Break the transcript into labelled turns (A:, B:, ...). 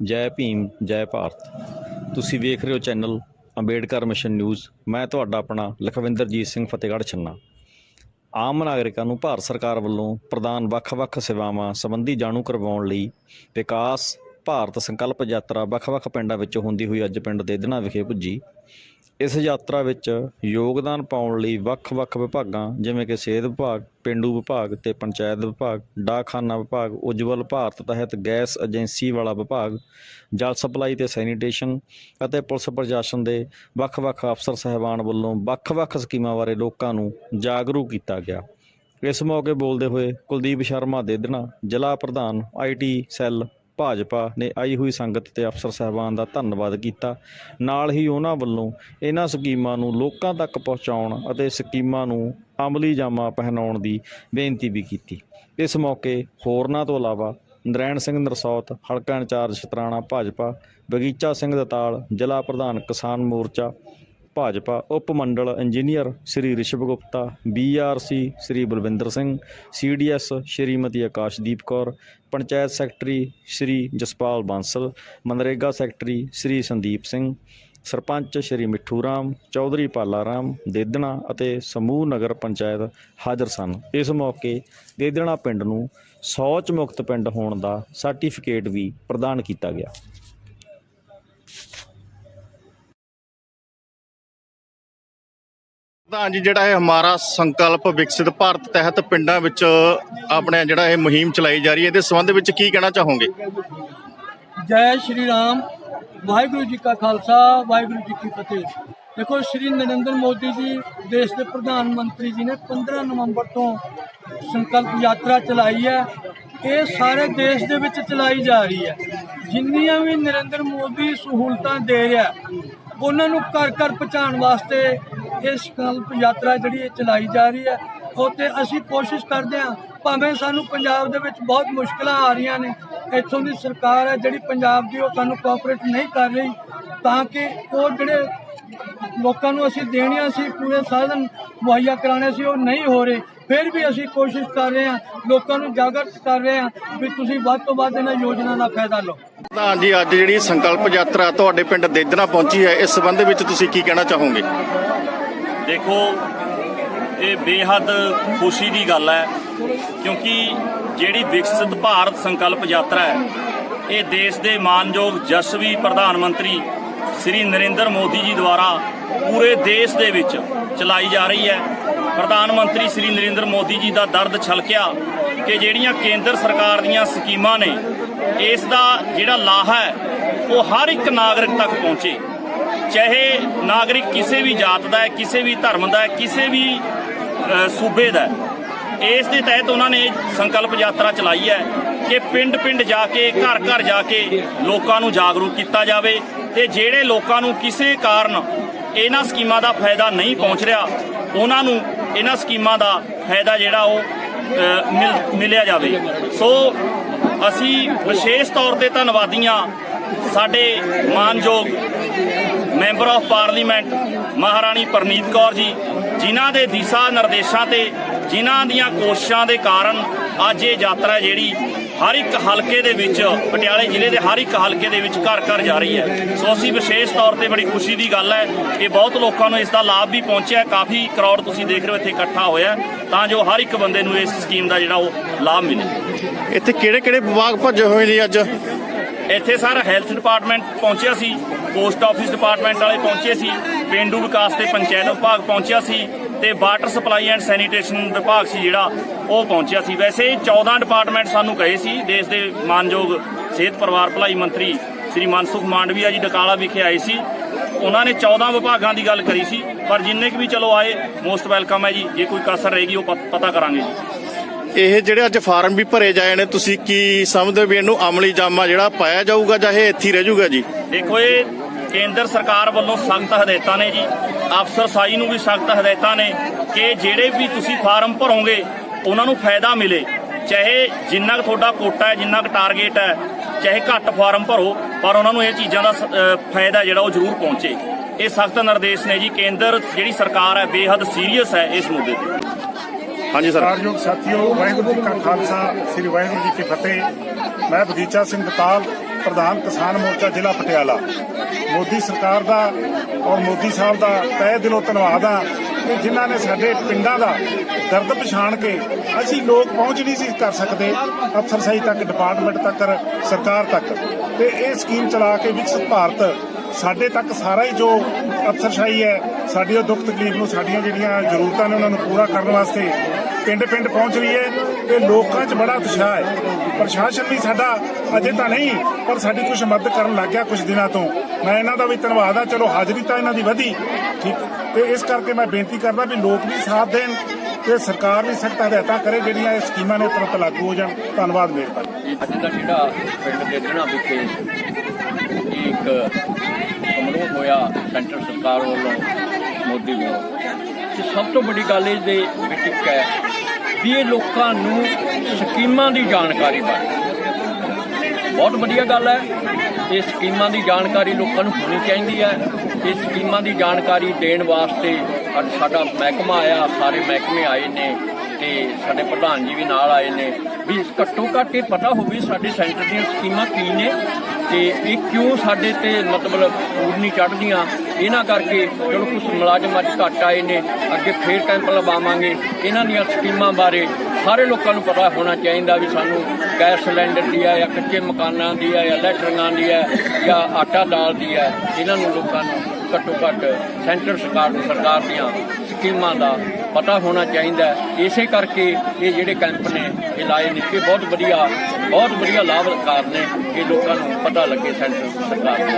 A: ਜੈ ਭੀਮ, ਜੈ ਭਾਰਤ। ਤੁਸੀਂ ਵੇਖ ਰਹੇ ਹੋ ਚੈਨਲ ਅੰਬੇਡਕਰ ਮਿਸ਼ਨ ਨਿਊਜ਼। ਮੈਂ ਤੁਹਾਡਾ ਆਪਣਾ ਲਖਵਿੰਦਰਜੀਤ ਸਿੰਘ ਫਤਿਹਗੜ੍ਹ ਛੰਨਾ। ਆਮ ਨਾਗਰਿਕਾਂ ਨੂੰ ਭਾਰਤ ਸਰਕਾਰ ਵੱਲੋਂ ਪ੍ਰਦਾਨ ਵੱਖ-ਵੱਖ ਸੇਵਾਵਾਂ ਸੰਬੰਧੀ ਜਾਣੂ ਕਰਵਾਉਣ ਲਈ ਵਿਕਾਸ ਭਾਰਤ ਸੰਕਲਪ ਯਾਤਰਾ ਵੱਖ-ਵੱਖ ਪਿੰਡਾਂ ਵਿੱਚ ਹੁੰਦੀ ਹੋਈ ਅੱਜ ਪਿੰਡ ਦੇਦਨਾ ਵਿਖੇ ਪੁੱਜੀ। ਇਸ ਯਾਤਰਾ ਵਿੱਚ ਯੋਗਦਾਨ ਪਾਉਣ ਲਈ ਵੱਖ-ਵੱਖ ਵਿਭਾਗਾਂ ਜਿਵੇਂ ਕਿ ਸਿਹਤ ਵਿਭਾਗ, ਪੇਂਡੂ ਵਿਭਾਗ ਤੇ ਪੰਚਾਇਤ ਵਿਭਾਗ, ਡਾਕਖਾਨਾ ਵਿਭਾਗ, ਉਜਵਲ ਭਾਰਤ ਤਹਿਤ ਗੈਸ ਏਜੰਸੀ ਵਾਲਾ ਵਿਭਾਗ, ਜਲ ਸਪਲਾਈ ਤੇ ਸੈਨੀਟੇਸ਼ਨ ਅਤੇ ਪੁਲਿਸ ਪ੍ਰਸ਼ਾਸਨ ਦੇ ਵੱਖ-ਵੱਖ ਅਫਸਰ ਸਹਿਬਾਨ ਵੱਲੋਂ ਵੱਖ-ਵੱਖ ਸਕੀਮਾਂ ਬਾਰੇ ਲੋਕਾਂ ਨੂੰ ਜਾਗਰੂਕ ਕੀਤਾ ਗਿਆ। ਇਸ ਮੌਕੇ ਬੋਲਦੇ ਹੋਏ ਕੁਲਦੀਪ ਸ਼ਰਮਾ ਦੇਦਣਾ ਜ਼ਿਲ੍ਹਾ ਪ੍ਰਧਾਨ ਆਈਟੀ ਸੈੱਲ ਭਾਜਪਾ ਨੇ ਆਈ ਹੋਈ ਸੰਗਤ ਤੇ ਅਫਸਰ ਸਹਿਬਾਨ ਦਾ ਧੰਨਵਾਦ ਕੀਤਾ। ਨਾਲ ਹੀ ਉਹਨਾਂ ਵੱਲੋਂ ਇਹਨਾਂ ਸਕੀਮਾਂ ਨੂੰ ਲੋਕਾਂ ਤੱਕ ਪਹੁੰਚਾਉਣ ਅਤੇ ਸਕੀਮਾਂ ਨੂੰ ਅਮਲੀ ਜਾਮਾ ਪਹਿਨਾਉਣ ਦੀ ਬੇਨਤੀ ਵੀ ਕੀਤੀ। ਇਸ ਮੌਕੇ ਹੋਰਨਾਂ ਤੋਂ ਇਲਾਵਾ ਨਰੈਣ ਸਿੰਘ ਨਰਸੌਤ, ਹਲਕਾ ਇੰਚਾਰਜ ਸ਼ਤਰਾਣਾ ਭਾਜਪਾ, ਬਗੀਚਾ ਸਿੰਘ ਦਤਾਲ, ਜ਼ਿਲ੍ਹਾ ਪ੍ਰਧਾਨ ਕਿਸਾਨ ਮੋਰਚਾ ਭਾਜਪਾ ਉਪ ਮੰਡਲ engineer Shri Rishav Gupta BRC Shri Balwinder Singh CDS Shrimati Akashdeep Kaur, panchayat secretary Shri Jaspal Bansal, MNREGA secretary Shri Sandeep Singh, sarpanch Shri Mithu Ram, Chaudhary Pala Ram, Dedna ਅਤੇ ਸਮੂਹ ਨਗਰ ਪੰਚਾਇਤ ਹਾਜ਼ਰ ਸਨ। ਇਸ ਮੌਕੇ ਦੇਦਣਾ ਪਿੰਡ ਨੂੰ ਸ਼ੌਚ ਮੁਕਤ ਪਿੰਡ ਹੋਣ ਦਾ ਸਰਟੀਫਿਕੇਟ ਵੀ ਪ੍ਰਦਾਨ ਕੀਤਾ ਗਿਆ।
B: ਪ੍ਰਧਾਨ ਜੀ ਜਿਹੜਾ ਇਹ ਹਮਾਰਾ ਸੰਕਲਪ ਵਿਕਸਿਤ ਭਾਰਤ ਤਹਿਤ ਪਿੰਡਾਂ ਵਿੱਚ ਆਪਣੇ ਜਿਹੜਾ ਇਹ ਮੁਹਿੰਮ ਚਲਾਈ ਜਾ ਰਹੀ ਹੈ, ਇਹਦੇ ਸੰਬੰਧ ਵਿੱਚ ਕੀ ਕਹਿਣਾ ਚਾਹੋਗੇ?
C: ਜੈ ਸ਼੍ਰੀ ਰਾਮ, ਵਾਹਿਗੁਰੂ ਜੀ ਕਾ ਖਾਲਸਾ, ਵਾਹਿਗੁਰੂ ਜੀ ਕੀ ਫਤਿਹ। ਦੇਖੋ, ਸ਼੍ਰੀ ਨਰਿੰਦਰ ਮੋਦੀ ਜੀ, ਦੇਸ਼ ਦੇ ਪ੍ਰਧਾਨ ਮੰਤਰੀ ਜੀ ਨੇ 15 ਨਵੰਬਰ ਤੋਂ ਸੰਕਲਪ ਯਾਤਰਾ ਚਲਾਈ ਹੈ। ਇਹ ਸਾਰੇ ਦੇਸ਼ ਦੇ ਵਿੱਚ ਚਲਾਈ ਜਾ ਰਹੀ ਹੈ। ਜਿੰਨੀਆਂ ਵੀ ਨਰਿੰਦਰ ਮੋਦੀ ਸਹੂਲਤਾਂ ਦੇ ਰਿਹਾ, ਉਹਨਾਂ ਨੂੰ ਘਰ ਘਰ ਪਹੁੰਚਾਉਣ ਵਾਸਤੇ ਇਹ ਸੰਕਲਪ ਯਾਤਰਾ ਜਿਹੜੀ ਇਹ ਚਲਾਈ ਜਾ ਰਹੀ ਹੈ, ਉੱਥੇ ਅਸੀਂ ਕੋਸ਼ਿਸ਼ ਕਰਦੇ ਹਾਂ, ਭਾਵੇਂ ਸਾਨੂੰ ਪੰਜਾਬ ਦੇ ਵਿੱਚ ਬਹੁਤ ਮੁਸ਼ਕਲਾਂ ਆ ਰਹੀਆਂ ਨੇ, ਇੱਥੋਂ ਦੀ ਸਰਕਾਰ ਹੈ ਜਿਹੜੀ ਪੰਜਾਬ ਦੀ ਉਹ ਸਾਨੂੰ ਕੋਆਪਰੇਟ ਨਹੀਂ ਕਰ ਰਹੀ, ਤਾਂ ਕਿ ਉਹ ਜਿਹੜੇ ਲੋਕਾਂ ਨੂੰ ਅਸੀਂ ਦੇਣੀਆਂ ਸੀ, ਪੂਰੇ ਸਾਧਨ ਮੁਹੱਈਆ ਕਰਾਣੇ ਸੀ, ਉਹ ਨਹੀਂ ਹੋ ਰਹੇ। ਫਿਰ ਵੀ ਅਸੀਂ ਕੋਸ਼ਿਸ਼ ਕਰ ਰਹੇ ਹਾਂ, ਲੋਕਾਂ ਨੂੰ ਜਾਗਰਤ ਕਰ ਰਹੇ ਹਾਂ ਵੀ ਤੁਸੀਂ ਵੱਧ ਤੋਂ ਵੱਧ ਇਹਨਾਂ ਯੋਜਨਾ ਦਾ ਫਾਇਦਾ ਲਓ।
B: ਤਾਂ ਜੀ, ਅੱਜ ਜਿਹੜੀ ਸੰਕਲਪ ਯਾਤਰਾ ਤੁਹਾਡੇ ਪਿੰਡ ਦੇਦਨਾ ਪਹੁੰਚੀ ਹੈ, ਇਸ ਸੰਬੰਧ ਵਿੱਚ ਤੁਸੀਂ ਕੀ ਕਹਿਣਾ ਚਾਹੋਗੇ?
D: ਦੇਖੋ, ਇਹ ਬੇਹੱਦ ਖੁਸ਼ੀ ਦੀ ਗੱਲ ਹੈ, ਕਿਉਂਕਿ ਜਿਹੜੀ ਵਿਕਸਿਤ ਭਾਰਤ ਸੰਕਲਪ ਯਾਤਰਾ ਹੈ, ਇਹ ਦੇਸ਼ ਦੇ ਮਾਨਯੋਗ ਜਸਵੀ ਪ੍ਰਧਾਨ ਮੰਤਰੀ ਸ੍ਰੀ ਨਰਿੰਦਰ ਮੋਦੀ ਜੀ ਦੁਆਰਾ ਪੂਰੇ ਦੇਸ਼ ਦੇ ਵਿੱਚ ਚਲਾਈ ਜਾ ਰਹੀ ਹੈ। ਪ੍ਰਧਾਨ ਮੰਤਰੀ ਸ੍ਰੀ ਨਰਿੰਦਰ ਮੋਦੀ ਜੀ ਦਾ ਦਰਦ ਛਲਕਿਆ ਕਿ ਜਿਹੜੀਆਂ ਕੇਂਦਰ ਸਰਕਾਰ ਦੀਆਂ ਸਕੀਮਾਂ ਨੇ, ਇਸ ਦਾ ਜਿਹੜਾ ਲਾਹਾ ਹੈ, ਉਹ ਹਰ ਇੱਕ ਨਾਗਰਿਕ ਤੱਕ ਪਹੁੰਚੇ। ਚਾਹੇ ਨਾਗਰਿਕ ਕਿਸੇ ਵੀ ਜਾਤ ਦਾ ਹੈ, ਕਿਸੇ ਵੀ ਧਰਮ ਦਾ ਹੈ, ਕਿਸੇ ਵੀ ਸੂਬੇ ਦਾ ਹੈ। ਇਸ ਦੇ ਤਹਿਤ ਉਹਨਾਂ ਨੇ ਸੰਕਲਪ ਯਾਤਰਾ ਚਲਾਈ ਹੈ ਕਿ ਪਿੰਡ-ਪਿੰਡ ਜਾ ਕੇ, ਘਰ-ਘਰ ਜਾ ਕੇ ਲੋਕਾਂ ਨੂੰ ਜਾਗਰੂਕ ਕੀਤਾ ਜਾਵੇ ਤੇ ਜਿਹੜੇ ਲੋਕਾਂ ਨੂੰ ਕਿਸੇ ਕਾਰਨ ਇਹਨਾਂ ਸਕੀਮਾਂ ਦਾ ਫਾਇਦਾ ਨਹੀਂ ਪਹੁੰਚ ਰਿਹਾ, ਉਹਨਾਂ ਨੂੰ ਇਹਨਾਂ ਸਕੀਮਾਂ ਦਾ ਫਾਇਦਾ ਜਿਹੜਾ ਉਹ ਮਿਲ, ਮਿਲਿਆ ਜਾਵੇ। ਸੋ ਅਸੀਂ ਵਿਸ਼ੇਸ਼ ਤੌਰ ਤੇ ਧੰਨਵਾਦੀਆਂ ਸਾਡੇ ਮਾਨਯੋਗ ਮੈਂਬਰ ਆਫ ਪਾਰਲੀਮੈਂਟ ਮਹਾਰਾਣੀ ਪਰਨੀਤ ਕੌਰ ਜੀ, ਜਿਨ੍ਹਾਂ ਦੇ ਦਿਸ਼ਾ ਨਿਰਦੇਸ਼ਾਂ ਤੇ, ਜਿਨ੍ਹਾਂ ਦੀਆਂ ਕੋਸ਼ਿਸ਼ਾਂ ਦੇ ਕਾਰਨ ਅੱਜ ਇਹ ਯਾਤਰਾ ਜਿਹੜੀ ਹਰ ਇੱਕ ਹਲਕੇ ਦੇ ਵਿੱਚ, ਪਟਿਆਲੇ ਜ਼ਿਲ੍ਹੇ ਦੇ ਹਰ ਇੱਕ ਹਲਕੇ ਦੇ ਵਿੱਚ ਘਰ ਘਰ ਜਾ ਰਹੀ ਹੈ। ਸੋ ਅਸੀਂ ਵਿਸ਼ੇਸ਼ ਤੌਰ ਤੇ ਬੜੀ ਖੁਸ਼ੀ ਦੀ ਗੱਲ ਹੈ ਕਿ ਬਹੁਤ ਲੋਕਾਂ ਨੂੰ ਇਸ ਦਾ ਲਾਭ ਵੀ ਪਹੁੰਚਿਆ। ਕਾਫੀ ਕਰੋੜ ਤੁਸੀਂ ਦੇਖ ਰਹੇ ਹੋ ਇੱਥੇ ਇਕੱਠਾ ਹੋਇਆ ਤਾਂ ਜੋ ਹਰ ਇੱਕ ਬੰਦੇ ਨੂੰ ਇਸ ਸਕੀਮ ਦਾ ਜਿਹੜਾ ਉਹ ਲਾਭ ਮਿਲੇ।
B: ਇੱਥੇ ਕਿਹੜੇ ਕਿਹੜੇ ਵਿਭਾਗ ਭੱਜੇ ਹੋਏ ਨੇ ਅੱਜ?
D: ਇੱਥੇ ਸਰ ਹੈਲਥ ਡਿਪਾਰਟਮੈਂਟ ਪਹੁੰਚਿਆ ਸੀ, ਪੋਸਟ ਆਫਿਸ ਡਿਪਾਰਟਮੈਂਟ ਵਾਲੇ ਪਹੁੰਚੇ ਸੀ, ਪਿੰਡੂ ਵਿਕਾਸ ਤੇ ਪੰਚਾਇਤ ਵਿਭਾਗ ਪਹੁੰਚਿਆ ਸੀ ਤੇ ਵਾਟਰ ਸਪਲਾਈ ਐਂਡ ਸੈਨੀਟੇਸ਼ਨ ਵਿਭਾਗ ਸੀ ਜਿਹੜਾ ਉਹ ਪਹੁੰਚਿਆ ਸੀ। ਵੈਸੇ 14 ਡਿਪਾਰਟਮੈਂਟ ਸਾਨੂੰ ਕਹੇ ਸੀ, ਦੇਸ਼ ਦੇ ਮਾਨਯੋਗ ਸਿਹਤ ਪਰਿਵਾਰ ਭਲਾਈ ਮੰਤਰੀ ਸ੍ਰੀ ਮਨਸੁਖ ਮਾਂਡਵੀਆ ਜੀ ਡਕਾਲਾ ਵਿਖੇ ਆਏ ਸੀ। ਉਹਨਾਂ ਨੇ 14 ਵਿਭਾਗਾਂ ਦੀ ਗੱਲ ਕਰੀ ਸੀ, ਪਰ ਜਿੰਨੇ ਕੁ ਵੀ ਚਲੋ ਆਏ ਮੋਸਟ ਵੈਲਕਮ ਹੈ ਜੀ, ਜੇ ਕੋਈ ਕਸਰ ਰਹੇਗੀ ਉਹ ਪਤਾ ਕਰਾਂਗੇ ਜੀ।
B: ਇਹ ਜਿਹੜੇ ਅੱਜ ਫਾਰਮ ਵੀ ਭਰੇ ਜਾਏ ਨੇ, ਤੁਸੀਂ ਕੀ ਸਮਝਦੇ ਵੀ ਇਹਨੂੰ ਅਮਲੀ ਜਾਮਾ ਜਿਹੜਾ ਪਾਇਆ ਜਾਊਗਾ ਜਾਂ ਇਹ ਇੱਥੇ ਰਹਿ ਜਾਊਗਾ ਜੀ?
D: ਦੇਖੋ ਇਹ ਕੇਂਦਰ ਸਰਕਾਰ ਵੱਲੋਂ ਸਖਤ ਹਦਾਇਤਾਂ ਨੇ ਜੀ। ਅਫਸਰ ਸਾਈ ਨੂੰ ਵੀ ਸਖਤ ਹਦਾਇਤਾਂ ਨੇ ਕਿ ਜਿਹੜੇ ਵੀ ਤੁਸੀਂ ਫਾਰਮ ਭਰੋਗੇ, ਉਹਨਾਂ ਨੂੰ ਫਾਇਦਾ ਮਿਲੇ। ਚਾਹੇ ਜਿੰਨਾ ਕੁ ਤੁਹਾਡਾ ਕੋਟਾ ਹੈ, ਜਿੰਨਾ ਕੁ ਟਾਰਗੇਟ ਹੈ, ਚਾਹੇ ਘੱਟ ਫਾਰਮ ਭਰੋ, ਪਰ ਉਹਨਾਂ ਨੂੰ ਇਹ ਚੀਜ਼ਾਂ ਦਾ ਫਾਇਦਾ ਜਿਹੜਾ ਉਹ ਜ਼ਰੂਰ ਪਹੁੰਚੇ। ਇਹ ਸਖਤ ਨਿਰਦੇਸ਼ ਨੇ ਜੀ। ਕੇਂਦਰ ਜਿਹੜੀ ਸਰਕਾਰ ਹੈ, ਬੇਹੱਦ ਸੀਰੀਅਸ ਹੈ ਇਸ ਮੁੱਦੇ ਤੇ।
B: ਹਾਂਜੀ ਸਰ।
E: ਸਤਿਕਾਰਯੋਗ ਸਾਥੀਓ, ਵਾਹਿਗੁਰੂ ਜੀ ਕਾ ਖਾਲਸਾ, ਸ੍ਰੀ ਵਾਹਿਗੁਰੂ ਜੀ ਕੀ ਫਤਿਹ। ਮੈਂ ਬਗੀਚਾ ਸਿੰਘ ਬਤਾਲ, ਪ੍ਰਧਾਨ ਕਿਸਾਨ ਮੋਰਚਾ, ਜ਼ਿਲ੍ਹਾ ਪਟਿਆਲਾ। ਮੋਦੀ ਸਰਕਾਰ ਦਾ ਔਰ ਮੋਦੀ ਸਾਹਿਬ ਦਾ ਤਹਿ ਦਿਲੋਂ ਧੰਨਵਾਦ ਆ ਕਿ ਜਿਨ੍ਹਾਂ ਨੇ ਸਾਡੇ ਪਿੰਡਾਂ ਦਾ ਦਰਦ ਪਛਾਣ ਕੇ ਅਸੀਂ ਲੋਕ ਪਹੁੰਚ ਨਹੀਂ ਸੀ ਕਰ ਸਕਦੇ, ਅਫਸਰਸ਼ਾਹੀ ਤੱਕ ਡਿਪਾਰਟਮੈਂਟ ਤੱਕ, ਸਰਕਾਰ ਤੱਕ। ਤੇ ਇਹ ਸਕੀਮ ਚਲਾ ਕੇ ਵਿਕਸਿਤ ਭਾਰਤ ਸਾਡੇ ਤੱਕ ਸਾਰਾ ਹੀ ਜੋ ਅਫਸਰਸ਼ਾਹੀ ਹੈ ਸਾਡੀ ਉਹ ਦੁੱਖ ਤਕਲੀਫ ਨੂੰ, ਸਾਡੀਆਂ ਜਿਹੜੀਆਂ ਜ਼ਰੂਰਤਾਂ ਨੇ ਉਹਨਾਂ ਨੂੰ ਪੂਰਾ ਕਰਨ ਵਾਸਤੇ ਪਿੰਡ ਪਿੰਡ ਪਹੁੰਚ ਰਹੀ ਹੈ ਤੇ ਲੋਕਾਂ 'ਚ ਬੜਾ ਉਤਸ਼ਾਹ ਹੈ। ਪ੍ਰਸ਼ਾਸਨ ਵੀ ਸਾਡਾ ਅਜੇ ਤਾਂ ਨਹੀਂ, ਪਰ ਸਾਡੀ ਕੁਝ ਮਦਦ ਕਰਨ ਲੱਗ ਗਿਆ ਕੁਝ ਦਿਨਾਂ ਤੋਂ। ਮੈਂ ਇਹਨਾਂ ਦਾ ਵੀ ਧੰਨਵਾਦ ਆ ਚਲੋ ਹਾਜ਼ਰੀ ਤਾਂ ਇਹਨਾਂ ਦੀ ਵਧੀ, ਠੀਕ। ਤੇ ਇਸ ਕਰਕੇ ਮੈਂ ਬੇਨਤੀ ਕਰਦਾ ਵੀ ਲੋਕ ਵੀ ਸਾਥ ਦੇਣ ਤੇ ਸਰਕਾਰ ਵੀ ਸਖਤ ਹਦਾਇਤਾਂ ਕਰੇ ਜਿਹੜੀਆਂ ਇਹ ਸਕੀਮਾਂ ਨੇ ਤੁਰੰਤ ਲਾਗੂ ਹੋ ਜਾਣ। ਧੰਨਵਾਦ ਮਿਹਰਬਾਨੀ
F: ਅੱਜ ਦਾ ਜਿਹੜਾ ਪਿੰਡ ਦੇ ਵਿਖੇ ਇੱਕ ਸਮਾਰੋਹ ਹੋਇਆ ਸੈਂਟਰ ਸਰਕਾਰ ਵੱਲੋਂ ਮੋਦੀ ਵੱਲੋਂ ਤੇ ਸਭ ਤੋਂ ਵੱਡੀ ਗੱਲ ਇਸ ਦੇ ਵਿੱਚ ਇੱਕ ਹੈ ਵੀ ਇਹ ਲੋਕਾਂ ਨੂੰ ਸਕੀਮਾਂ ਦੀ ਜਾਣਕਾਰੀ ਬਣ ਬਹੁਤ ਵਧੀਆ ਗੱਲ ਹੈ, ਇਹ ਸਕੀਮਾਂ ਦੀ ਜਾਣਕਾਰੀ ਲੋਕਾਂ ਨੂੰ ਹੋਣੀ ਚਾਹੀਦੀ ਹੈ। ਇਹ ਸਕੀਮਾਂ ਦੀ ਜਾਣਕਾਰੀ ਦੇਣ ਵਾਸਤੇ ਅੱਜ ਸਾਡਾ ਮਹਿਕਮਾ ਆਇਆ, ਸਾਰੇ ਮਹਿਕਮੇ ਆਏ ਨੇ ਤੇ ਸਾਡੇ ਪ੍ਰਧਾਨ ਜੀ ਵੀ ਨਾਲ ਆਏ ਨੇ। ਵੀ ਘੱਟੋ ਘੱਟ ਇਹ ਪਤਾ ਹੋਵੇ ਸਾਡੇ ਸੈਂਟਰ ਦੀਆਂ ਸਕੀਮਾਂ ਕੀ ਨੇ ਤੇ ਇਹ ਕਿਉਂ ਸਾਡੇ ਤੇ ਮਤਲਬ ਪੂਰ ਨਹੀਂ ਚੜ੍ਹਦੀਆਂ? ਇਹਨਾਂ ਕਰਕੇ ਚਲੋ ਕੁਝ ਮੁਲਾਜ਼ਮ ਅੱਜ ਘੱਟ ਆਏ ਨੇ, ਅੱਗੇ ਫੇਰ ਕੈਂਪ ਲਵਾਵਾਂਗੇ। ਇਹਨਾਂ ਦੀਆਂ ਸਕੀਮਾਂ ਬਾਰੇ ਸਾਰੇ ਲੋਕਾਂ ਨੂੰ ਪਤਾ ਹੋਣਾ ਚਾਹੀਦਾ ਵੀ ਸਾਨੂੰ ਗੈਸ ਸਿਲੰਡਰ ਦੀ ਹੈ ਜਾਂ ਕੱਚੇ ਮਕਾਨਾਂ ਦੀ ਹੈ ਜਾਂ ਲੈਟਰਿੰਗਾਂ ਦੀ ਹੈ ਜਾਂ ਆਟਾ ਦਾਲ ਦੀ ਹੈ। ਇਹਨਾਂ ਨੂੰ ਲੋਕਾਂ ਨੂੰ ਘੱਟੋ ਘੱਟ ਸੈਂਟਰ ਸਰਕਾਰ ਨੂੰ ਸਰਕਾਰ ਦੀਆਂ ਸਕੀਮਾਂ ਦਾ ਪਤਾ ਹੋਣਾ ਚਾਹੀਦਾ ਇਸੇ ਕਰਕੇ ਇਹ ਜਿਹੜੇ ਕੈਂਪ ਨੇ, ਇਹ ਲਾਏ ਨੇ। ਇਹ ਬਹੁਤ ਵਧੀਆ ਬਹੁਤ ਵਧੀਆ ਲਾਭਕਾਰ ਨੇ ਇਹ ਲੋਕਾਂ ਨੂੰ ਪਤਾ ਲੱਗੇ ਸੈਂਟਰ ਸਰਕਾਰ